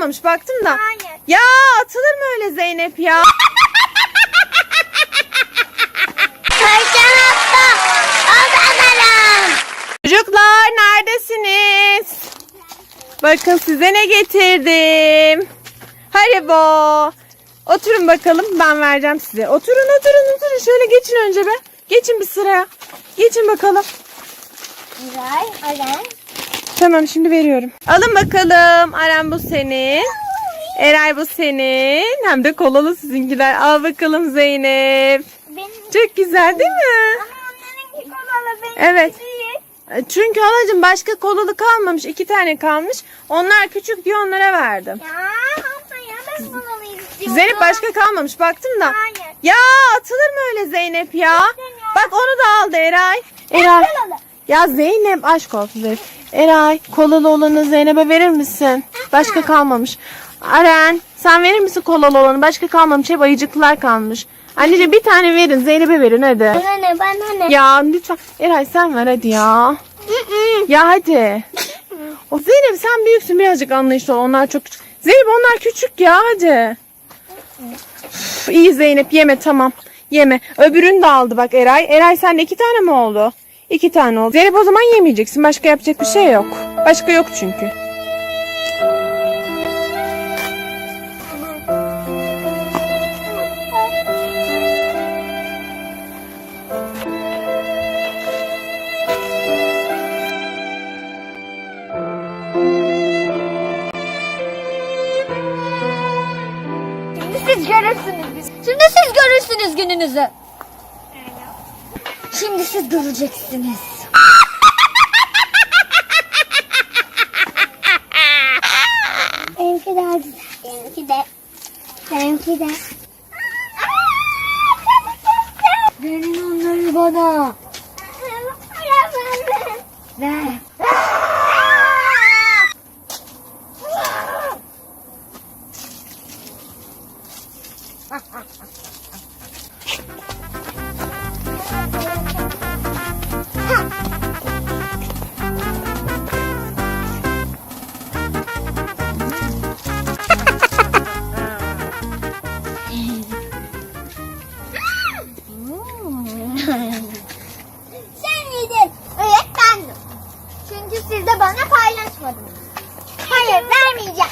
kalmamış baktım da. Hayır. Ya atılır mı öyle Zeynep ya? Çocuklar neredesiniz? Bakın size ne getirdim. Haribo. Oturun bakalım ben vereceğim size. Oturun oturun oturun. Şöyle geçin önce be. Geçin bir sıraya. Geçin bakalım. Güzel. Tamam şimdi veriyorum. Alın bakalım. Aren bu senin. Eray bu senin. Hem de kolalı sizinkiler. Al bakalım Zeynep. Benim. Çok güzel değil mi? Ama onlarınki kolalı benimki Evet. değil. Çünkü halacığım başka kolalı kalmamış. iki tane kalmış. Onlar küçük diye onlara verdim. Ya ama ya ben kolalıyı istiyorum. Zeynep başka kalmamış. Baktım da. Hayır. Ya atılır mı öyle Zeynep ya? Bak onu da aldı Eray. Eray. Kolalı. Ya Zeynep aşk olsun Zeynep. Eray kolalı olanı Zeynep'e verir misin? Başka kalmamış. Aren sen verir misin kolalı olanı? Başka kalmamış. Hep ayıcıklılar kalmış. Anneciğim bir tane verin. Zeynep'e verin hadi. Bana ne bana ne? Ya lütfen. Eray sen ver hadi ya. Ya hadi. O Zeynep sen büyüksün birazcık anlayışlı ol. Onlar çok küçük. Zeynep onlar küçük ya hadi. Üf, İyi Zeynep yeme tamam. Yeme. Öbürünü de aldı bak Eray. Eray sen iki tane mi oldu? İki tane oldu. Zeynep o zaman yemeyeceksin. Başka yapacak bir şey yok. Başka yok çünkü. Şimdi siz görürsünüz. Şimdi siz görürsünüz gününüzü. Şimdi siz göreceksiniz. Benimki daha güzel. Benimki de. Benimki de. Verin onları bana. Ver. Sen miydin? Evet Siz de bana paylaşmadınız. Hayır vermeyeceğim.